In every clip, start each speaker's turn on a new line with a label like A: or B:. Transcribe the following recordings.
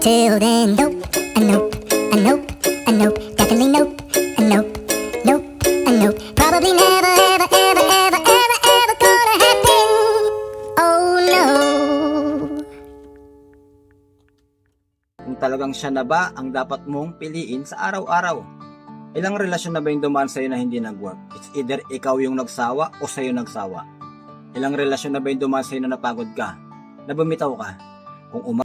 A: Until then, nope, a nope, a nope, a nope, definitely nope, a nope, nope, a nope. Probably never, ever, ever, ever, ever, ever gonna happen. Oh no.
B: kung talagang siya na ba ang dapat mong piliin sa araw-araw. Ilang relasyon na ba yung dumaan sa'yo na hindi nag-work? It's either ikaw yung nagsawa o sa'yo nagsawa. Ilang relasyon na ba yung dumaan sa'yo na napagod ka? Na bumitaw ka? Kung uma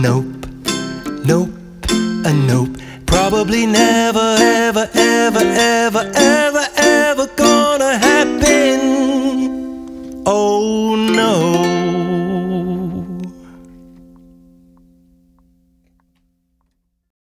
C: nope, nope, a nope. Probably never, ever, ever, ever, ever